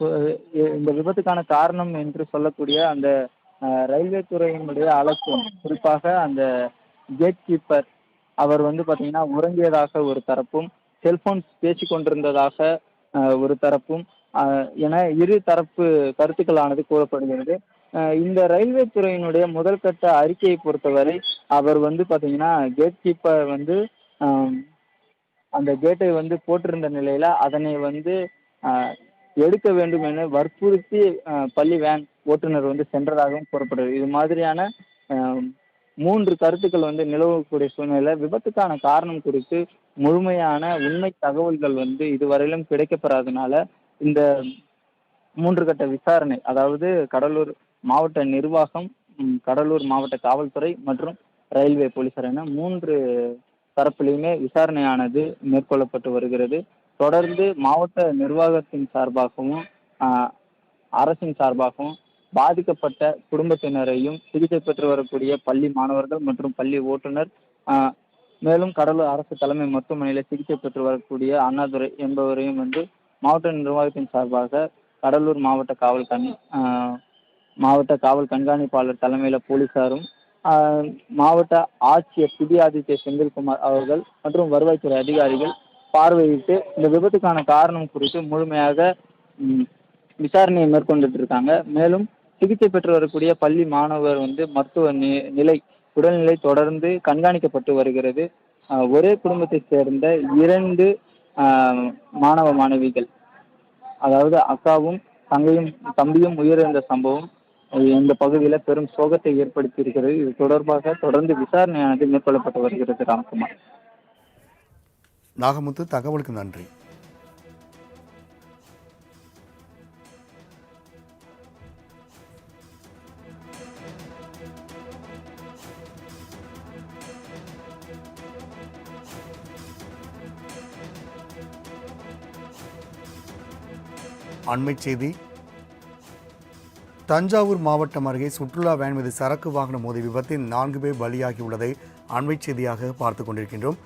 இந்த விபத்துக்கான காரணம் என்று சொல்லக்கூடிய அந்த ரயில்வே துறையினுடைய அலட்சியம் குறிப்பாக அந்த கேட் கீப்பர் அவர் வந்து பார்த்தீங்கன்னா உறங்கியதாக ஒரு தரப்பும் செல்போன் பேசிக் கொண்டிருந்ததாக ஒரு தரப்பும் என இரு தரப்பு கருத்துக்களானது கூறப்படுகிறது. இந்த ரயில்வே துறையினுடைய முதல் கட்ட அறிக்கையை பொறுத்தவரை அவர் வந்து பார்த்தீங்கன்னா கேட் கீப்பர் வந்து அந்த கேட்டை வந்து போட்டிருந்த நிலையில அதனை வந்து எடுக்க வேண்டும் என வற்புறுத்தி பள்ளி வேன் ஓட்டுநர் வந்து சென்றதாகவும் கூறப்படுது இது மாதிரியான மூன்று கருத்துக்கள் வந்து நிலவக்கூடிய சூழ்நிலை விபத்துக்கான காரணம் குறித்து முழுமையான உண்மை தகவல்கள் வந்து இதுவரையிலும் கிடைக்கப்பெறாதனால இந்த மூன்று கட்ட விசாரணை அதாவது கடலூர் மாவட்ட நிர்வாகம் கடலூர் மாவட்ட காவல்துறை மற்றும் ரயில்வே போலீசார் என மூன்று தரப்பிலையுமே விசாரணையானது மேற்கொள்ளப்பட்டு வருகிறது. தொடர்ந்து மாவட்ட நிர்வாகத்தின் சார்பாகவும் அரசின் சார்பாகவும் பாதிக்கப்பட்ட குடும்பத்தினரையும் சிகிச்சை பெற்று வரக்கூடிய பள்ளி மாணவர்கள் மற்றும் பள்ளி ஓட்டுநர் மேலும் கடலூர் அரசு தலைமை மருத்துவமனையில் சிகிச்சை பெற்று வரக்கூடிய அண்ணாதுரை என்பவரையும் வந்து மாவட்ட நிர்வாகத்தின் சார்பாக கடலூர் மாவட்ட காவல் கண் மாவட்ட காவல் கண்காணிப்பாளர் தலைமையில் போலீசாரும் மாவட்ட ஆட்சியர் புதிய ஆதித்ய செந்தில்குமார் அவர்கள் மற்றும் வருவாய்த்துறை அதிகாரிகள் பார்வையிட்டு இந்த விபத்துக்கான காரணம் குறித்து முழுமையாக விசாரணையை மேற்கொண்டுட்டு இருக்காங்க மேலும் சிகிச்சை பெற்று வரக்கூடிய பள்ளி மாணவர் வந்து மருத்துவ நிலை உடல்நிலை தொடர்ந்து கண்காணிக்கப்பட்டு வருகிறது. ஒரே குடும்பத்தைச் சேர்ந்த இரண்டு மாணவ மாணவிகள். அதாவது அக்காவும் தங்கையும் தம்பியும் உயிரிழந்த சம்பவம் இந்த பகுதியில் பெரும் சோகத்தை ஏற்படுத்தி இருக்கிறது இது தொடர்பாக தொடர்ந்து விசாரணையானது மேற்கொள்ளப்பட்டு வருகிறது ராம்குமார். நாகமுத்து தகவலுக்கு நன்றி. அண்மை செய்தி. தஞ்சாவூர் மாவட்டம் அருகே சுற்றுலா வேன் மீது சரக்கு வாகனம் மோதி விபத்தில் நான்கு பேர் பலியாகியுள்ளதை அண்மைச் செய்தியாக பார்த்துக் கொண்டிருக்கின்றோம்.